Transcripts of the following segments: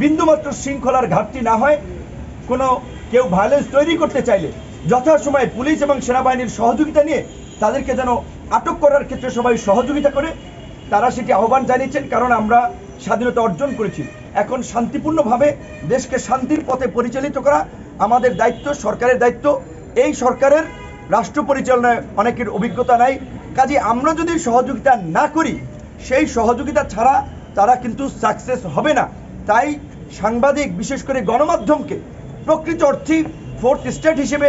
বিন্দুমাত্র শৃঙ্খলার ঘাটতি না হয়, কোনো কেউ ভায়োলেন্স তৈরি করতে চাইলে যথাসময়ে পুলিশ এবং সেনাবাহিনীর সহযোগিতা নিয়ে তাদেরকে যেন আটক করার ক্ষেত্রে সবাই সহযোগিতা করে, তারা সেটি আহ্বান জানিয়েছেন, কারণ আমরা স্বাধীনতা অর্জন করেছি। এখন শান্তিপূর্ণভাবে দেশকে শান্তির পথে পরিচালিত করা আমাদের দায়িত্ব, সরকারের দায়িত্ব। এই সরকারের রাষ্ট্র পরিচালনায় অনেকের অভিজ্ঞতা নাই। কাজে আমরা যদি সহযোগিতা না করি, সেই সহযোগিতা ছাড়া তারা কিন্তু সাকসেস হবে না। তাই সাংবাদিক বিশেষ করে গণমাধ্যমকে প্রকৃত অর্থে ফোর্থ স্টেট হিসেবে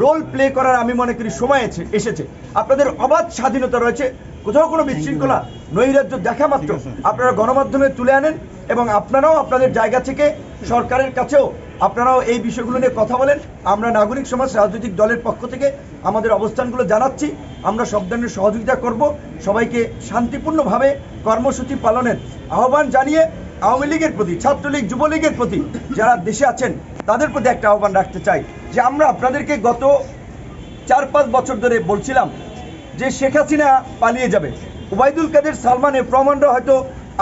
রোল প্লে করার আমি মনে করি সময় এসেছে। আপনাদের অবাধ স্বাধীনতা রয়েছে। কোথাও কোনো বিশৃঙ্খলা নৈরাজ্য দেখা মাত্র আপনারা গণমাধ্যমে তুলে আনেন এবং আপনারাও আপনাদের জায়গা থেকে সরকারের কাছেও আপনারাও এই বিষয়গুলো নিয়ে কথা বলেন। আমরা নাগরিক সমাজ রাজনৈতিক দলের পক্ষ থেকে আমাদের অবস্থানগুলো জানাচ্ছি। আমরা সব ধরনের সহযোগিতা করব। সবাইকে শান্তিপূর্ণভাবে কর্মসূচি পালনের আহ্বান জানিয়ে আওয়ামী লীগের প্রতি, ছাত্রলীগ, যুবলীগের প্রতি যারা দেশে আছেন, তাদের প্রতি একটা আহ্বান রাখতে চাই যে আমরা আপনাদেরকে গত চার পাঁচ বছর ধরে বলছিলাম যে শেখ হাসিনা পালিয়ে যাবে। ওবায়দুল কাদের সালমানের প্রমাণরা হয়তো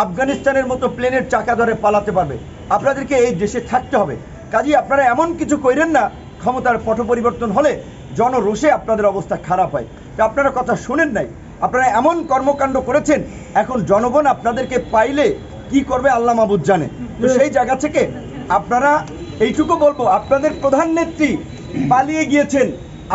আফগানিস্তানের মতো প্লেনের চাকা ধরে পালাতে পারবে। আপনাদেরকে এই দেশে থাকতে হবে। কাজেই আপনারা এমন কিছু কইরেন না, ক্ষমতার পট পরিবর্তন হলে জনরোষে আপনাদের অবস্থা খারাপ হয়। তা আপনারা কথা শুনেন নাই। আপনারা এমন কর্মকাণ্ড করেছেন, এখন জনগণ আপনাদেরকে পাইলে কি করবে আল্লাহ মাহবুদ জানে। তো সেই জায়গা থেকে আপনারা এইটুকু বলব আপনাদের প্রধান নেত্রী পালিয়ে গিয়েছেন।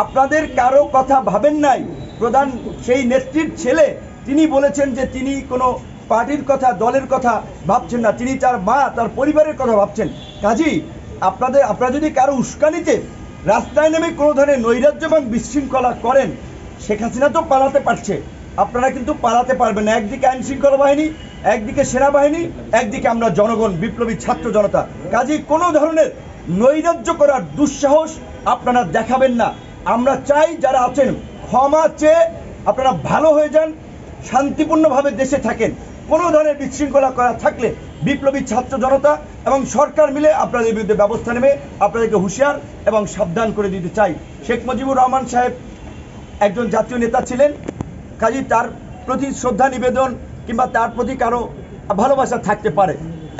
আপনাদের কারও কথা ভাবেন নাই। প্রধান সেই নেত্রীর ছেলে তিনি বলেছেন যে তিনি কোনো পার্টির কথা দলের কথা ভাবছেন না। তিনি তার মা তার পরিবারের কথা ভাবছেন। কাজেই আপনাদের আপনারা যদি কারও উস্কানিতে রাস্তায় নেমে কোনো ধরনের নৈরাজ্য এবং বিশৃঙ্খলা করেন শেখ হাসিনা তো পালাতে পারছে। আপনারা কিন্তু পালাতে পারবেন না। একদিকে আইন শৃঙ্খলা বাহিনী, একদিকে সেনাবাহিনী, একদিকে আমরা জনগণ, বিপ্লবী ছাত্র জনতা। কাজেই কোনো ধরনের নৈরাজ্য করার দুঃসাহস আপনারা দেখাবেন না। আমরা চাই যারা আছেন, ক্ষমা চেয়ে আপনারা ভালো হয়ে যান, শান্তিপূর্ণভাবে দেশে থাকেন। কোনো ধরনের বিশৃঙ্খলা করা থাকলে বিপ্লবী ছাত্র জনতা এবং সরকার মিলে আপনাদের বিরুদ্ধে ব্যবস্থা নেবে। আপনাদেরকে হুঁশিয়ার এবং সাবধান করে দিতে চাই। শেখ মুজিবুর রহমান সাহেব একজন জাতীয় নেতা ছিলেন। কাজী তার প্রতি শ্রদ্ধা নিবেদন কিংবা তার প্রতি কারও ভালোবাসা থাকতে পারে।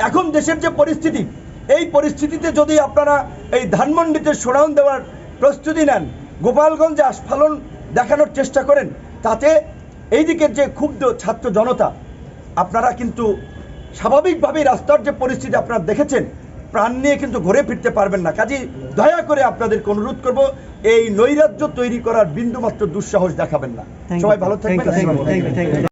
এখন দেশের যে পরিস্থিতি, এই পরিস্থিতিতে যদি আপনারা এই ধানমন্ডিতে শোডাউন দেওয়ার প্রস্তুতি নেন, গোপালগঞ্জে আস্ফালন দেখানোর চেষ্টা করেন, তাতে এই দিকের যে ক্ষুব্ধ ছাত্র জনতা, আপনারা কিন্তু স্বাভাবিকভাবেই রাস্তার যে পরিস্থিতি আপনারা দেখেছেন প্রাণ নিয়ে কিন্তু ঘুরে ফিরতে পারবেন না। কাজী দয়া করে আপনাদেরকে অনুরোধ করব এই নৈরাজ্য তৈরি করার বিন্দুমাত্র দুঃসাহস দেখাবেন না। সবাই ভালো থাকবেন